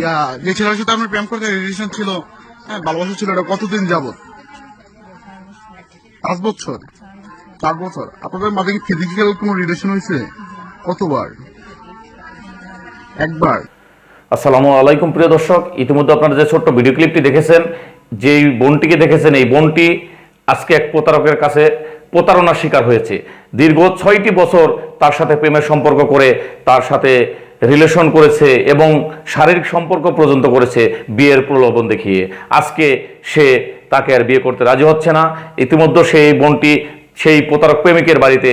ইয়া যে ছেলের সাথে আপনার প্রেম করতে রিলেশন ছিল হ্যাঁ ভালোবাসা ছিল এটা কতদিন যাবত পাঁচ বছর। চার বছর। আপনাদের মাঝে কি ফিজিক্যাল কোনো রিলেশন হয়েছে? কতবার? একবার। আসসালামু আলাইকুম প্রিয় দর্শক। ইতিমধ্যে আপনারা যে ছোট্ট ভিডিও ক্লিপটি দেখেছেন যেই বোনটিকে দেখেছেন এই বোনটি আজকে এক প্রতারকের কাছে প্রতারণার শিকার হয়েছে। দীর্ঘ ছয়টি বছর তার সাথে প্রেমের সম্পর্ক করে তার সাথে রিলেশন করেছে এবং শারীরিক সম্পর্ক পর্যন্ত করেছে বিয়ের প্রলোভন দেখিয়ে। আজকে সে তাকে আর বিয়ে করতে রাজি হচ্ছে না। ইতিমধ্যে সেই বোনটি সেই প্রতারক প্রেমিকের বাড়িতে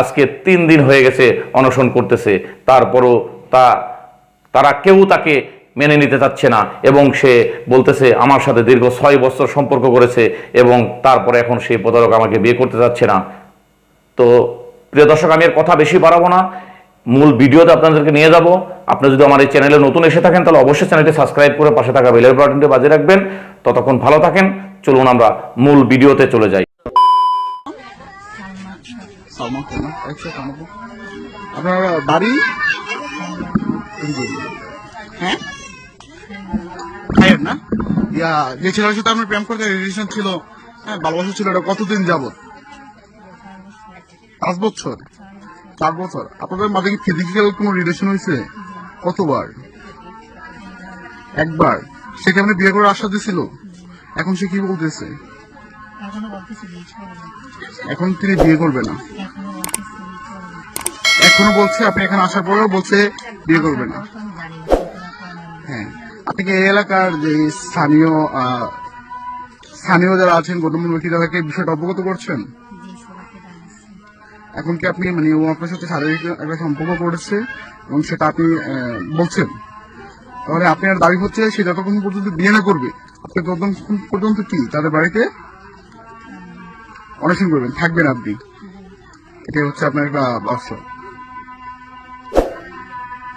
আজকে তিন দিন হয়ে গেছে অনশন করতেছে। তারপরও তা, তারা কেউ তাকে মেনে নিতে চাচ্ছে না এবং সে বলতেছে, আমার সাথে দীর্ঘ ছয় বছর সম্পর্ক করেছে এবং তারপরে এখন সেই প্রতারক আমাকে বিয়ে করতে চাচ্ছে না। তো প্রিয় দর্শক, আমি এর কথা বেশি বাড়াবো না। মূল ভিডিওতে আপনাদেরকে নিয়ে যাব। আপনি যদি আমার এই চ্যানেলে নতুন এসে থাকেন, তাহলে অবশ্যই চ্যানেলটি সাবস্ক্রাইব করে পাশে থাকা বেলের বাটনটি বাজিয়ে রাখবেন। ততক্ষণ ভালো থাকেন। চলুন আমরা মূল ভিডিওতে চলে যাই। আপনার বাড়ি? হ্যাঁ? ইয়া আপনার রিলেশন ছিল হ্যাঁ ভালোবাসা ছিল কতদিন যাবত পাঁচ বছর। চার বছর। আপনাদের মাঝে কি ফিজিক্যাল কোনো রিলেশন হয়েছে? কতবার? একবার। সেখানে আপনি বিয়ে করার আশা দিছিল? এখন সে কি বলতেছে? এখনও তিনি বিয়ে করবে না। এখনও বলছে, আপনি এখানে আসার পরেও বলছে বিয়ে করবে না। হ্যাঁ। আপনি কি এই এলাকার যে স্থানীয় স্থানীয় যারা আছেন, গণ্যমান্য ব্যক্তি তাদেরকে বিষয়টা অবগত করছেন। এখন কি আপনি মানে ও আপনার সাথে শারীরিক একটা সম্পর্ক করেছে এবং সেটা আপনি বলছেন? তাহলে আপনার দাবি হচ্ছে সে যতক্ষণ পর্যন্ত বিয়ে না করবে, আপনি ততক্ষণ পর্যন্ত কি তাদের বাড়িতে অনশন করবেন, থাকবেন আপনি? এটাই হচ্ছে আপনার একটা বাস্য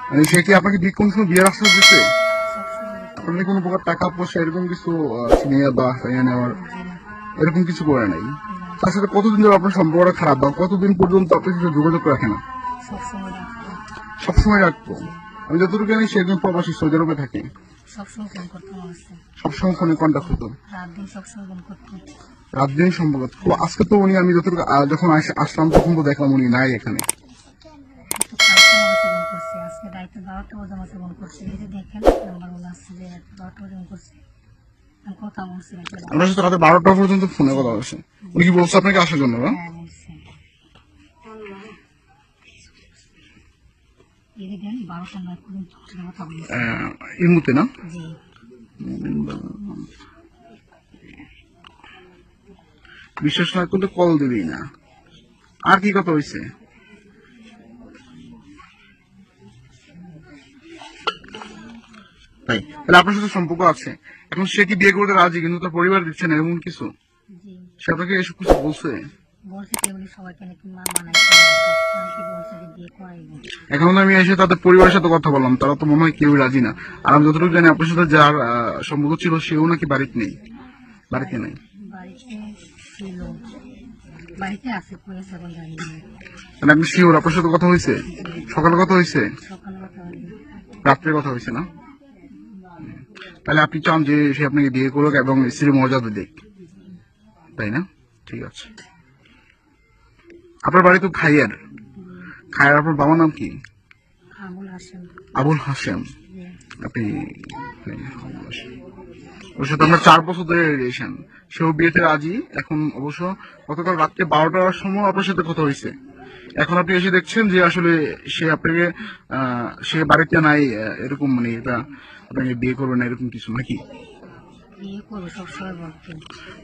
মানে সে কি আপনাকে কোন সময় বিয়ের আশ্বাস দিচ্ছে আপনি কোনো প্রকার টাকা পয়সা এরকম কিছু নেওয়া বা নেওয়ার এরকম কিছু করে নাই? তার সাথে কতদিন ধরে আপনার সম্পর্কটা খারাপ বা কতদিন পর্যন্ত আপনার সাথে যোগাযোগ রাখে না সবসময়। রাখতো আমি যতটুকু জানি সে একজন প্রবাসী সৌদি আরবে থাকে সবসময় ফোন কন্ট্যাক্ট হতো রাত দিন সম্পর্ক তো আজকে তো উনি আমি যতটুকু যখন আস- আসলাম তখন তো দেখলাম উনি নাই এখানে। আজকে করছে। এই যে দেখেন, আসছে যে করছে। আমি কথা বলছি নাকি? আপনার সাথে রাতে বারোটা পর্যন্ত ফোনে কথা বলছে। উনি কি বলছে আপনাকে আসার জন্য না? হ্যাঁ, এই মুহূর্তে না? বিশ্বাস না করলে কল দিবি না। আর কি কথা হয়েছে তাই। তাহলে আপনার সাথে সম্পর্ক আছে। এখন সে কি বিয়ে করতে রাজি কিন্তু তার পরিবার দিচ্ছে না এমন কিছু? সে আপনাকে এসব কিছু বলছে? বলছে কেমনি সবাইকে নাকি মা মানাইছে সবসময় কি বলছে যে বিয়ে করাইবো এখন আমি এসে তাদের পরিবারের সাথে কথা বললাম তারা তো মনে হয় কেউ রাজি না। আর আমি যতটুকু জানি আপনার সাথে যার সম্পর্ক ছিল সেও নাকি বাড়িতে নেই। বাড়িতে নেই। মানে আপনি শিওর আপনার সাথে কথা হয়েছে? সকালে কথা হয়েছে? রাত্রে কথা হয়েছে না। তাহলে আপনি চান যে সে আপনাকে বিয়ে করুক এবং স্ত্রীর মর্যাদা দিক। তাই না? ঠিক আছে। আপনার বাড়ি তো খাইয়ার। খাইয়ার আপনার বাবার নাম কি? আবুল হাসেম আপনি ওর সাথে আপনার চার বছর ধরে রিলেশন। সেও বিয়েতে রাজি এখন অবশ্য গতকাল রাত্রে বারোটার সময় আপনার সাথে কথা হয়েছে। এখন আপনি এসে দেখছেন যে আসলে সে আপনাকে আহ, সে বাড়িতে নাই এরকম মানে এটা আপনাকে বিয়ে করবে না এরকম কিছু নাকি?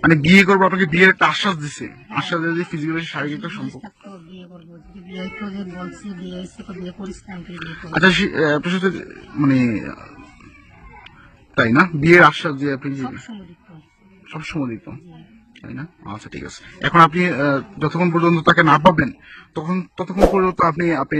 মানে বিয়ে করব আপনাকে বিয়ের একটা আশ্বাস দিছে। আশ্বাস দিয়ে ফিজিক্যালি শারীরিক একটা সম্পর্ক। আচ্ছা সে, আপনার সাথে মানে তাই না? বিয়ের আশ্বাস দিয়ে আপনি সবসময় দিত। তাই না? আচ্ছা ঠিক আছে। এখন আপনি যতক্ষণ পর্যন্ত তাকে না পাবেন তখন ততক্ষণ পর্যন্ত আপনি আপনি